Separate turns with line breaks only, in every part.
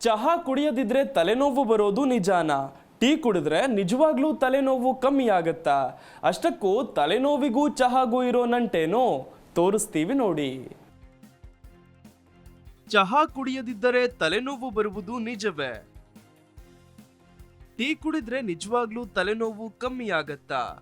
ಚಹಾ ಕುಡಿಯದಿದ್ರೆ ತಲೆನೋವು ಬರೋದು ನಿಜಾನ? ಟೀ ಕುಡಿದ್ರೆ ನಿಜವಾಗ್ಲೂ ತಲೆನೋವು ಕಮ್ಮಿ ಆಗತ್ತಾ? ಅಷ್ಟಕ್ಕೂ ತಲೆನೋವಿಗೂ ಚಹಾಗೂ ಇರೋ ನಂಟೇನೋ? ತೋರಿಸ್ತೀವಿ ನೋಡಿ. ಚಹಾ ಕುಡಿಯದಿದ್ದರೆ ತಲೆನೋವು ಬರುವುದು ನಿಜವೇ? ಟೀ ಕುಡಿದ್ರೆ ನಿಜವಾಗ್ಲೂ ತಲೆನೋವು ಕಮ್ಮಿ ಆಗತ್ತಾ?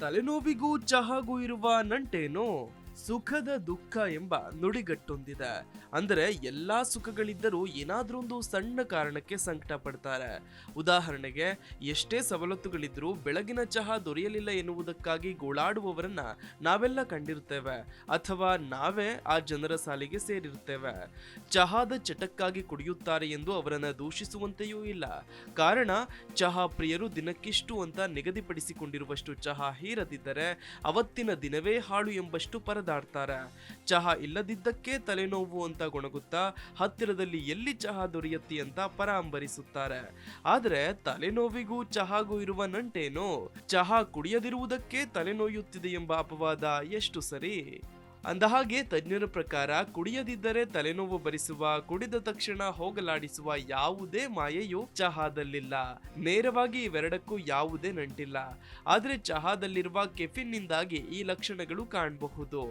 ತಲೆನೋವಿಗೂ ಚಹಾಗೂ ಇರುವ ನಂಟೇನು? ಸುಖದ ದುಃಖ ಎಂಬ ನುಡಿಗಟ್ಟೊಂದಿದೆ. ಅಂದರೆ ಎಲ್ಲಾ ಸುಖಗಳಿದ್ದರೂ ಏನಾದ್ರೊಂದು ಸಣ್ಣ ಕಾರಣಕ್ಕೆ ಸಂಕಟ ಪಡ್ತಾರೆ. ಉದಾಹರಣೆಗೆ, ಎಷ್ಟೇ ಸವಲತ್ತುಗಳಿದ್ರೂ ಬೆಳಗಿನ ಚಹಾ ದೊರೆಯಲಿಲ್ಲ ಎನ್ನುವುದಕ್ಕಾಗಿ ಗೋಳಾಡುವವರನ್ನ ನಾವೆಲ್ಲ ಕಂಡಿರ್ತೇವೆ ಅಥವಾ ನಾವೇ ಆ ಜನರ ಸಾಲಿಗೆ ಸೇರಿರ್ತೇವೆ ಚಹಾದ ಚಟಕ್ಕಾಗಿ ಕುಡಿಯುತ್ತಾರೆ ಎಂದು ಅವರನ್ನು ದೂಷಿಸುವಂತೆಯೂ ಇಲ್ಲ. ಕಾರಣ, ಚಹಾ ಪ್ರಿಯರು ದಿನಕ್ಕಿಷ್ಟು ಅಂತ ನಿಗದಿಪಡಿಸಿಕೊಂಡಿರುವಷ್ಟು ಚಹಾ ಹೀರದಿದ್ದರೆ ಅವತ್ತಿನ ದಿನವೇ ಹಾಳು ಎಂಬಷ್ಟು ಪರದಾಡ್ತಾರೆ ಚಹಾ ಇಲ್ಲದಿದ್ದಕ್ಕೆ ತಲೆನೋವು ಅಂತ ಗೊಣಗುತ್ತಾ ಹತ್ತಿರದಲ್ಲಿ ಎಲ್ಲಿ ಚಹಾ ದೊರೆಯುತ್ತೆ ಅಂತ ಪರಾಂಬರಿಸುತ್ತಾರೆ. ಆದ್ರೆ ತಲೆನೋವಿಗೂ ಚಹಾಗೂ ಇರುವ ನಂಟೇನು? ಚಹಾ ಕುಡಿಯದಿರುವುದಕ್ಕೆ ತಲೆನೋಯುತ್ತಿದೆ ಎಂಬ ಅಪವಾದ ಎಷ್ಟು ಸರಿ? ಅಂದಹಾಗೆ ತಜ್ಞರ ಪ್ರಕಾರ ಕುಡಿಯದಿದ್ದರೆ ತಲೆನೋವು ಭರಿಸುವ ಕುಡಿದ ತಕ್ಷಣ ಹೋಗಲಾಡಿಸುವ ಯಾವುದೇ ಮಾಯೆಯು ಚಹಾದಲ್ಲಿಲ್ಲ. ನೇರವಾಗಿ ಇವೆರಡಕ್ಕೂ ಯಾವುದೇ ನಂಟಿಲ್ಲ. ಆದರೆ ಚಹಾದಲ್ಲಿರುವ ಕೆಫಿನ್ನಿಂದಾಗಿ ಈ ಲಕ್ಷಣಗಳು ಕಾಣಬಹುದು.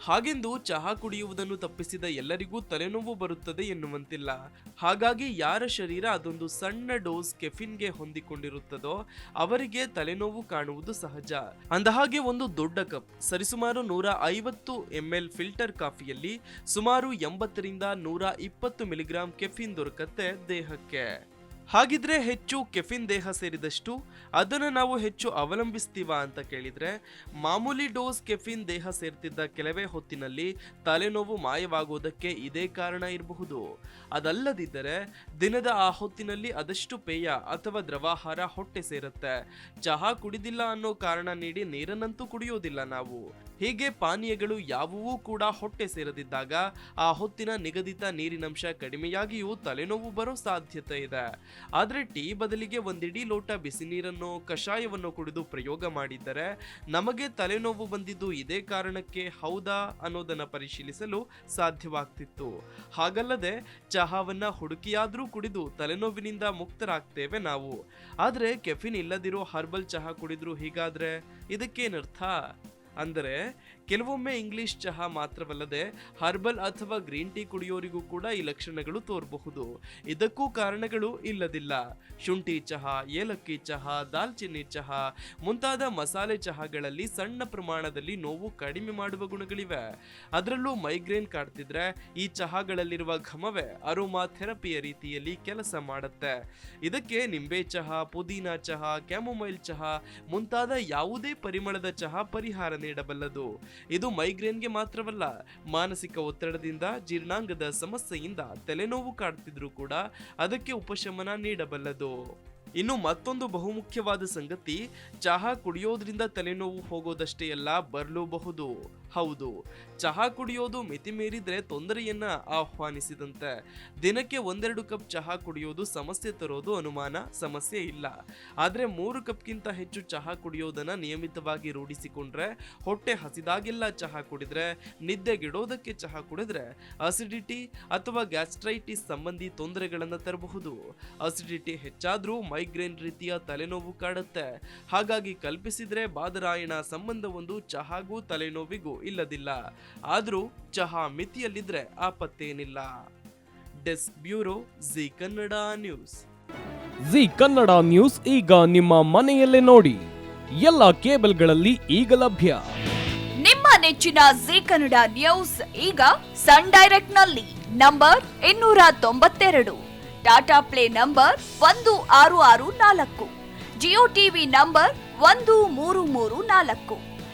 ಹಾಗೆಂದು ಚಹಾ ಕುಡಿಯುವುದನ್ನು ತಪ್ಪಿಸಿದ ಎಲ್ಲರಿಗೂ ತಲೆನೋವು ಬರುತ್ತದೆ ಎನ್ನುವಂತಿಲ್ಲ. ಹಾಗಾಗಿ ಯಾರ ಶರೀರ ಅದೊಂದು ಸಣ್ಣ ಡೋಸ್ ಕೆಫಿನ್ಗೆ ಹೊಂದಿಕೊಂಡಿರುತ್ತದೋ ಅವರಿಗೆ ತಲೆನೋವು ಕಾಣುವುದು ಸಹಜ. ಅಂದಹಾಗೆ ಒಂದು ದೊಡ್ಡ ಕಪ್, ಸರಿಸುಮಾರು ನೂರ ಐವತ್ತು ಎಂ ಎಲ್ ಫಿಲ್ಟರ್ ಕಾಫಿಯಲ್ಲಿ ಸುಮಾರು ಎಂಬತ್ತರಿಂದ ನೂರ ಇಪ್ಪತ್ತು ಮಿಲಿಗ್ರಾಂ ಕೆಫಿನ್ ದೊರಕತ್ತೆ ದೇಹಕ್ಕೆ. ಹಾಗಿದ್ರೆ ಹೆಚ್ಚು ಕೆಫಿನ್ ದೇಹ ಸೇರಿದಷ್ಟು ಅದನ್ನು ನಾವು ಹೆಚ್ಚು ಅವಲಂಬಿಸ್ತೀವ ಅಂತ ಕೇಳಿದ್ರೆ, ಮಾಮೂಲಿ ಡೋಸ್ ಕೆಫಿನ್ ದೇಹ ಸೇರ್ತಿದ್ದ ಕೆಲವೇ ಹೊತ್ತಿನಲ್ಲಿ ತಲೆನೋವು ಮಾಯವಾಗುವುದಕ್ಕೆ ಇದೇ ಕಾರಣ ಇರಬಹುದು. ಅದಲ್ಲದಿದ್ದರೆ ದಿನದ ಆ ಹೊತ್ತಿನಲ್ಲಿ ಅದಷ್ಟು ಪೇಯ ಅಥವಾ ದ್ರವಾಹಾರ ಹೊಟ್ಟೆ ಸೇರುತ್ತೆ. ಚಹಾ ಕುಡಿದಿಲ್ಲ ಅನ್ನೋ ಕಾರಣ ನೀಡಿ ನೀರನ್ನಂತೂ ಕುಡಿಯೋದಿಲ್ಲ ನಾವು. ಹೀಗೆ ಪಾನೀಯಗಳು ಯಾವುವೂ ಕೂಡ ಹೊಟ್ಟೆ ಸೇರದಿದ್ದಾಗ ಆ ಹೊತ್ತಿನ ನಿಗದಿತ ನೀರಿನಂಶ ಕಡಿಮೆಯಾಗಿಯೂ ತಲೆನೋವು ಬರೋ ಸಾಧ್ಯತೆ ಇದೆ. ಆದ್ರೆ ಟೀ ಬದಲಿಗೆ ಒಂದಿಡೀ ಲೋಟ ಬಿಸಿ ನೀರನ್ನು ಕಷಾಯವನ್ನು ಕುಡಿದು ಪ್ರಯೋಗ ಮಾಡಿದ್ದರೆ ನಮಗೆ ತಲೆನೋವು ಬಂದಿದ್ದು ಇದೇ ಕಾರಣಕ್ಕೆ ಹೌದಾ ಅನ್ನೋದನ್ನು ಪರಿಶೀಲಿಸಲು ಸಾಧ್ಯವಾಗ್ತಿತ್ತು. ಹಾಗಲ್ಲದೆ ಚಹಾವನ್ನ ಹುಡುಕಿಯಾದರೂ ಕುಡಿದು ತಲೆನೋವಿನಿಂದ ಮುಕ್ತರಾಗ್ತೇವೆ ನಾವು. ಆದರೆ ಕೆಫಿನ್ ಇಲ್ಲದಿರೋ ಹರ್ಬಲ್ ಚಹಾ ಕುಡಿದ್ರು ಹೀಗಾದ್ರೆ ಇದಕ್ಕೇನರ್ಥ? ಅಂದರೆ ಕೆಲವೊಮ್ಮೆ ಇಂಗ್ಲಿಷ್ ಚಹಾ ಮಾತ್ರವಲ್ಲದೆ ಹರ್ಬಲ್ ಅಥವಾ ಗ್ರೀನ್ ಟೀ ಕುಡಿಯೋರಿಗೂ ಕೂಡ ಈ ಲಕ್ಷಣಗಳು ತೋರಬಹುದು. ಇದಕ್ಕೂ ಕಾರಣಗಳು ಇಲ್ಲದಿಲ್ಲ. ಶುಂಠಿ ಚಹಾ, ಏಲಕ್ಕಿ ಚಹಾ, ದಾಲ್ಚಿನ್ನಿ ಚಹಾ ಮುಂತಾದ ಮಸಾಲೆ ಚಹಾಗಳಲ್ಲಿ ಸಣ್ಣ ಪ್ರಮಾಣದಲ್ಲಿ ನೋವು ಕಡಿಮೆ ಮಾಡುವ ಗುಣಗಳಿವೆ. ಅದರಲ್ಲೂ ಮೈಗ್ರೇನ್ ಕಾಡ್ತಿದ್ರೆ ಈ ಚಹಾಗಳಲ್ಲಿರುವ ಘಮವೇ ಅರೋಮಾ ಥೆರಪಿಯ ರೀತಿಯಲ್ಲಿ ಕೆಲಸ ಮಾಡುತ್ತೆ. ಇದಕ್ಕೆ ನಿಂಬೆ ಚಹಾ, ಪುದೀನಾ ಚಹಾ, ಕ್ಯಾಮೊಮೈಲ್ ಚಹಾ ಮುಂತಾದ ಯಾವುದೇ ಪರಿಮಳದ ಚಹಾ ಪರಿಹಾರ ನೀಡಬಲ್ಲದು. ಇದು ಮೈಗ್ರೇನ್ಗೆ ಮಾತ್ರವಲ್ಲ, ಮಾನಸಿಕ ಒತ್ತಡದಿಂದ, ಜೀರ್ಣಾಂಗದ ಸಮಸ್ಯೆಯಿಂದ ತಲೆನೋವು ಕಾಡ್ತಿದ್ರು ಕೂಡ ಅದಕ್ಕೆ ಉಪಶಮನ ನೀಡಬಲ್ಲದು. ಇನ್ನು ಮತ್ತೊಂದು ಬಹುಮುಖ್ಯವಾದ ಸಂಗತಿ, ಚಹಾ ಕುಡಿಯೋದ್ರಿಂದ ತಲೆನೋವು ಹೋಗೋದಷ್ಟೇ ಅಲ್ಲ, ಬರಲೂಬಹುದು. ಹೌದು. ಚಹಾ ಕುಡಿಯೋದು ಮಿತಿ ಮೀರಿದ್ರೆ ತೊಂದರೆಯನ್ನ ಆಹ್ವಾನಿಸಿದಂತೆ. ದಿನಕ್ಕೆ ಒಂದೆರಡು ಕಪ್ ಚಹಾ ಕುಡಿಯೋದು ಸಮಸ್ಯೆ ತರೋದು ಅನುಮಾನ, ಸಮಸ್ಯೆ ಇಲ್ಲ. ಆದ್ರೆ ಮೂರು ಕಪ್ಗಿಂತ ಹೆಚ್ಚು ಚಹಾ ಕುಡಿಯೋದನ್ನ ನಿಯಮಿತವಾಗಿ ರೂಢಿಸಿಕೊಂಡ್ರೆ, ಹೊಟ್ಟೆ ಹಸಿದಾಗೆಲ್ಲ ಚಹಾ ಕುಡಿದ್ರೆ, ನಿದ್ದೆಗಿಡೋದಕ್ಕೆ ಚಹಾ ಕುಡಿದ್ರೆ ಅಸಿಡಿಟಿ ಅಥವಾ ಗ್ಯಾಸ್ಟ್ರೈಟಿಸ್ ಸಂಬಂಧಿ ತೊಂದರೆಗಳನ್ನು ತರಬಹುದು. ಅಸಿಡಿಟಿ ಹೆಚ್ಚಾದ್ರೂ ಮೈಗ್ರೇನ್ ರೀತಿಯ ತಲೆನೋವು ಕಾಡುತ್ತೆ. ಹಾಗಾಗಿ ಕಲ್ಪಿಸಿದ್ರೆ ಬಾದರಾಯಣ ಸಂಬಂಧವೊಂದು ಚಹಾಗೂ ತಲೆನೋವಿಗೂ ಇಲ್ಲದಿಲ್ಲ. ಆದರೂ ಚಹಾ ಮಿತಿಯಲ್ಲಿದ್ದರೆ ಆಪತ್ತೇನಿಲ್ಲ. Desk bureau Zee Kannada news.
Zee Kannada news ಈಗ ನಿಮ್ಮ ಮನೆಯಲ್ಲೇ ನೋಡಿ. ಎಲ್ಲ ಕೇಬಲ್ಗಳಲ್ಲಿ ಈಗ ಲಭ್ಯ.
ನಿಮ್ಮ ನೆಚ್ಚಿನ ಜಿ ಕನ್ನಡ ನ್ಯೂಸ್ ಈಗ ಸನ್ ಡೈರೆಕ್ಟ್ನಲ್ಲಿ ನಂಬರ್ ಇನ್ನೂರ ತೊಂಬತ್ತೆರಡು ಟಾಟಾ ಪ್ಲೇ ನಂಬರ್ ಒಂದು ಆರು ಆರು ನಾಲ್ಕು ಜಿಯೋ ಟಿವಿ ನಂಬರ್ ಒಂದು ಮೂರು ಮೂರು ನಾಲ್ಕು.